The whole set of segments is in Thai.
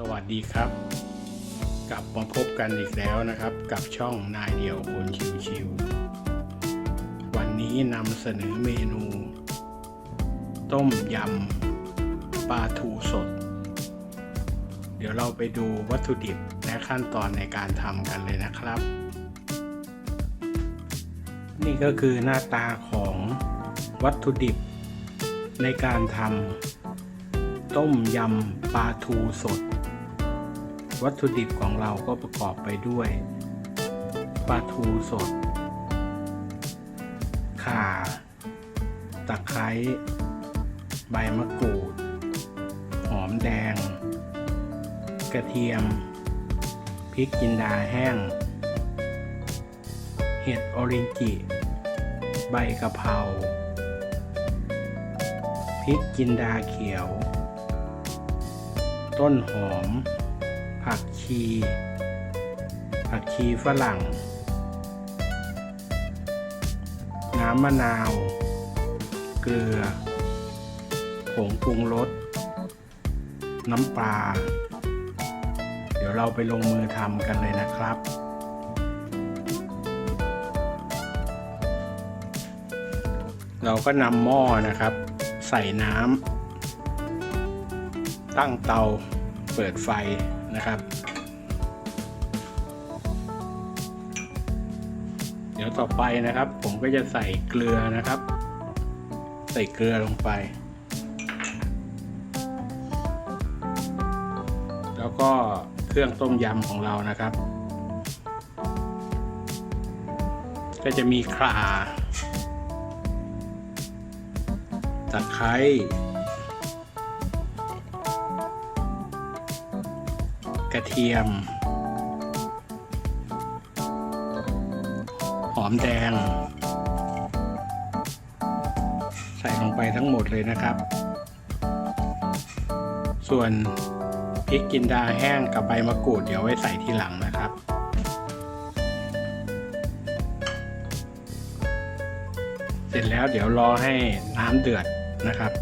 สวัสดีครับ กลับมาพบกันอีกแล้วนะครับ กับช่องนายเดียวคนชิวๆวันนี้นำเสนอเมนู ต้มยำปลาทูสด เดี๋ยวเราไปดูวัตถุดิบและขั้นตอนในการทำกันเลยนะครับ นี่ก็คือหน้าตาของวัตถุดิบในการทำ ต้มยำปลาทูสด วัตถุดิบของเราก็ประกอบไปด้วยปลาทูสด ข่า ตะไคร้ ใบมะกรูด หอมแดง กระเทียม พริกจินดาแห้ง เห็ดออรินจิ ใบกะเพราพริกจินดาเขียว ต้นหอม ผักชี ผักชีฝรั่ง น้ำมะนาว เกลือ ผงปรุงรส น้ำปลา เดี๋ยวเราไปลงมือทำกันเลยนะครับเราก็นำหม้อนะครับ ใส่น้ำ ตั้งเตาเปิดไฟนะครับ เดี๋ยวต่อไปนะครับ ผมก็จะใส่เกลือนะครับ ใส่เกลือลงไป แล้วก็เครื่องต้มยำของเรานะครับ ก็จะมีข่าตะไคร้ ทียม หอมแดง ใส่ลงไปทั้งหมดเลยนะครับ ส่วนพริกจินดาแห้งกับใบมะกรูดเดี๋ยวไว้ใส่ทีหลังนะครับ เสร็จแล้วเดี๋ยวรอให้น้ำเดือดนะครับ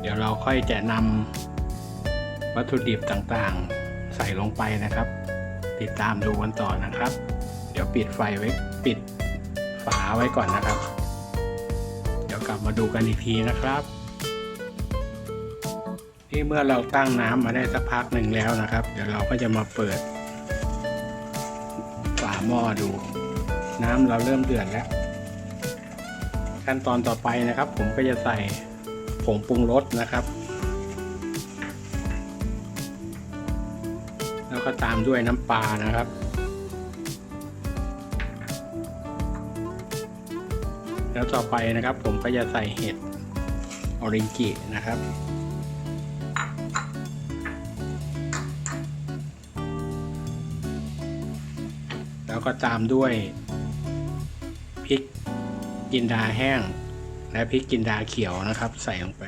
เดี๋ยวเราค่อยจะนำ วัตถุดิบต่างๆ ใส่ลงไปนะครับ ติดตามดูกันต่อนะครับ เดี๋ยวปิดไฟไว้ปิดฝาไว้ก่อนนะครับ เดี๋ยวกลับมาดูกันอีกทีนะครับที่เมื่อเราตั้งน้ำมาได้สักพักหนึ่งแล้วนะครับ เดี๋ยวเราก็จะมาเปิดฝาหม้อดู น้ำเราเริ่มเดือดแล้ว ขั้นตอนต่อไปนะครับ ผมก็จะใส่ผงปรุงรสนะครับ แล้วก็ตามด้วยน้ำปลานะครับ แล้วต่อไปนะครับ ผมก็จะใส่เห็ดออรินจินะครับแล้วก็ตามด้วยพริกจินดาแห้ง และพริกจินดาเขียวนะครับ ใส่ลงไป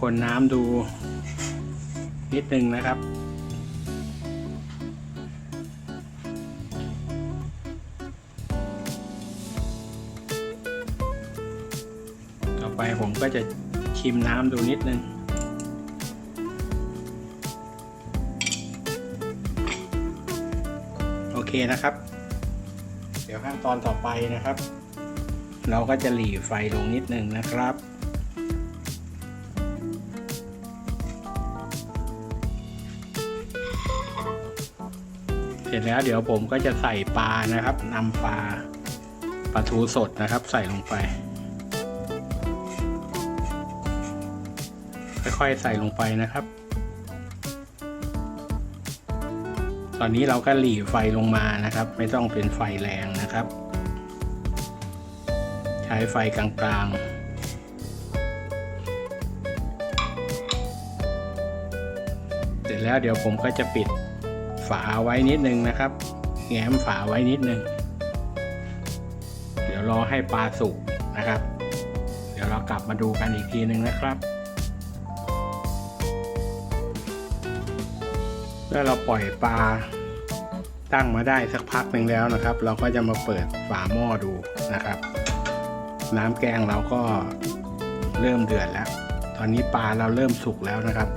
คนน้ำดู นิดนึงนะครับ ต่อไปผมก็จะชิมน้ำดูนิดนึงโอเคนะครับ เดี๋ยวขั้นตอนต่อไปนะครับ เราก็จะหลีไฟลงนิดนึงนะครับ ร็จแล้วเดี๋ยวผมก็จะใส่ปลานะครับนำปลาปลาทูสดนะครับ ใส่ลงไป ค่อยๆใส่ลงไปนะครับ ตอนนี้เราก็หลีไฟลงมานะครับ ไม่ต้องเป็นไฟแรงนะครับ ใช้ไฟกลางๆเสร็จแล้วเดี๋ยวผมก็จะปิด ฝาไว้นิดนึงนะครับ แง้มฝาไว้นิดนึง เดี๋ยวรอให้ปลาสุกนะครับ เดี๋ยวเรากลับมาดูกันอีกทีนึงนะครับเมื่อเราปล่อยปลาตั้งมาได้สักพักหนึ่งแล้วนะครับ เราก็จะมาเปิดฝาหม้อดูนะครับ น้ำแกงเราก็เริ่มเดือดแล้ว ตอนนี้ปลาเราเริ่มสุกแล้วนะครับ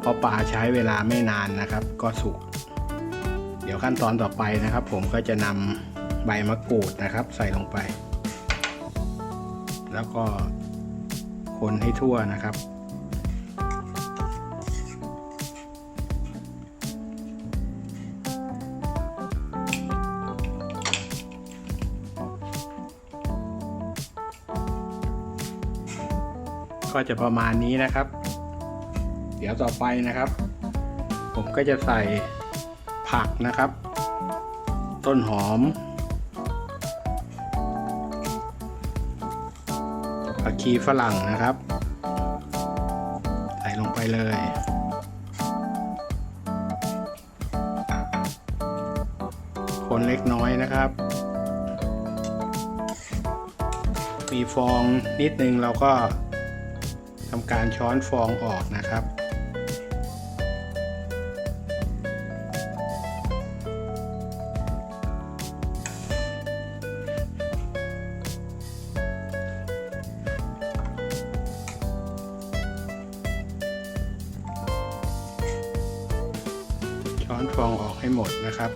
เพราะปลาใช้เวลาไม่นานนะครับ ก็สุก ดี๋ยวขั้นตอนต่อไปนะครับ ผมก็จะนำใบมะกรูดนะครับ ใส่ลงไป แล้วก็คนให้ทั่วนะครับก็จะประมาณนี้นะครับ เดี๋ยวต่อไปนะครับ ผมก็จะใส่ ผักนะครับ ต้นหอมผักชีฝรั่งนะครับ ใส่ลงไปเลยคนเล็กน้อยนะครับ มีฟองนิดนึงเราก็ทำการช้อนฟองออกนะครับ ฟองออกให้หมดนะครับ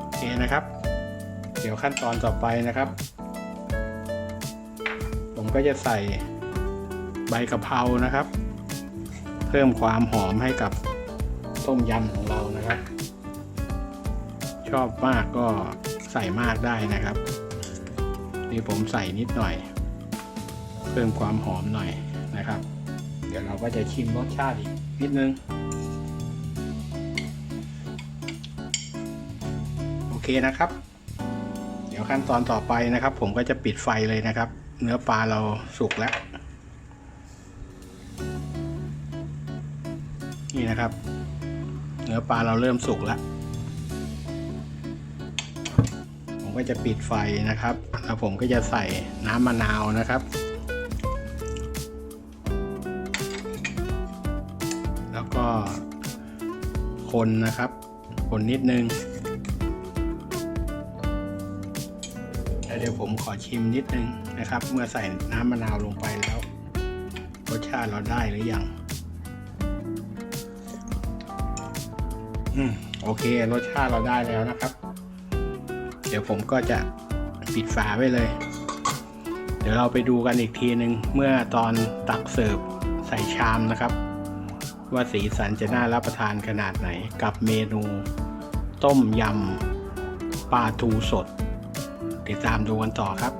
โอเคนะครับ เดี๋ยวขั้นตอนต่อไปนะครับ ผมก็จะใส่ใบกะเพรานะครับ เพิ่มความหอมให้กับต้มยำของเรานะครับ ชอบมากก็ใส่มากได้นะครับ นี่ผมใส่นิดหน่อย เพิ่มความหอมหน่อยนะครับ เดี๋ยวเราก็จะชิมรสชาติอีกนิดนึง โอเคนะครับ เดี๋ยวขั้นตอนต่อไปนะครับ ผมก็จะปิดไฟเลยนะครับ เนื้อปลาเราสุกแล้ว นี่นะครับ เนื้อปลาเราเริ่มสุกแล้ว ผมก็จะปิดไฟนะครับ แล้วผมก็จะใส่น้ำมะนาวนะครับ แล้วก็คนนะครับ คนนิดนึงแล้วเดี๋ยวผมขอชิมนิดนึงนะครับ เมื่อใส่น้ำมะนาวลงไปแล้วรสชาติเราได้หรือยังอืมโอเค รสชาติเราได้แล้วนะครับ เดี๋ยวผมก็จะ ปิดฝาไว้เลย เดี๋ยวเราไปดูกันอีกทีหนึ่งเมื่อตอนตักเสิร์ฟใส่ชามนะครับ ว่าสีสันจะน่ารับประทานขนาดไหนกับเมนู ต้มยำปลาทูสด ติดตามดูกันต่อครับ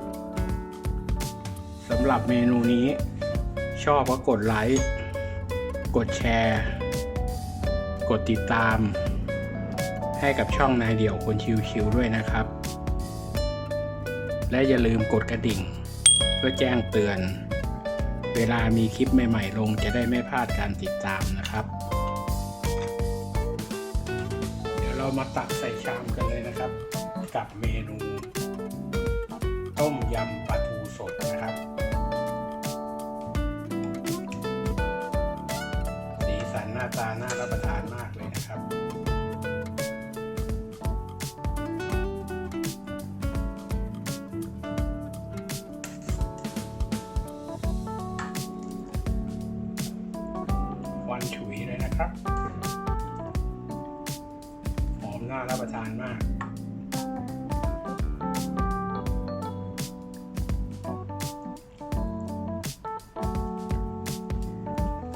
สำหรับเมนูนี้ ชอบก็กดไลค์ กดแชร์ กดติดตาม ให้กับช่องนายเดี่ยวคนชิวๆด้วยนะครับ และอย่าลืมกดกระดิ่ง เพื่อแจ้งเตือน เวลามีคลิปใหม่ ๆ ลงจะได้ไม่พลาดการติดตามนะครับ เดี๋ยวเรามาตักใส่ชามกันเลยนะครับ กับเมนู ต้มยำปลา นะครับหอมน่ารับประทานมาก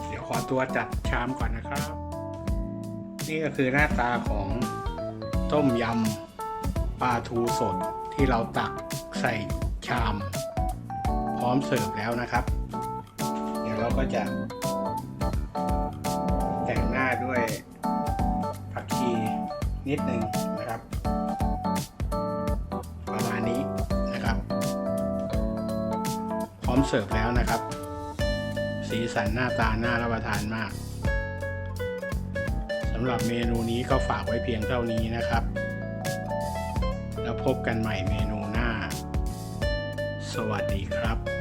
เดี๋ยวขอตัวจัดชามก่อนนะครับ นี่ก็คือหน้าตาของต้มยำปลาทูสดที่เราตักใส่ชาม พร้อมเสิร์ฟแล้วนะครับ เดี๋ยวเราก็จะ นิดหนึ่งนะครับ ประมาณนี้นะครับ พร้อมเสิร์ฟแล้วนะครับ สีสันหน้าตาน่ารับประทานมากสำหรับเมนูนี้ก็ฝากไว้เพียงเท่านี้นะครับ แล้วพบกันใหม่เมนูหน้า สวัสดีครับ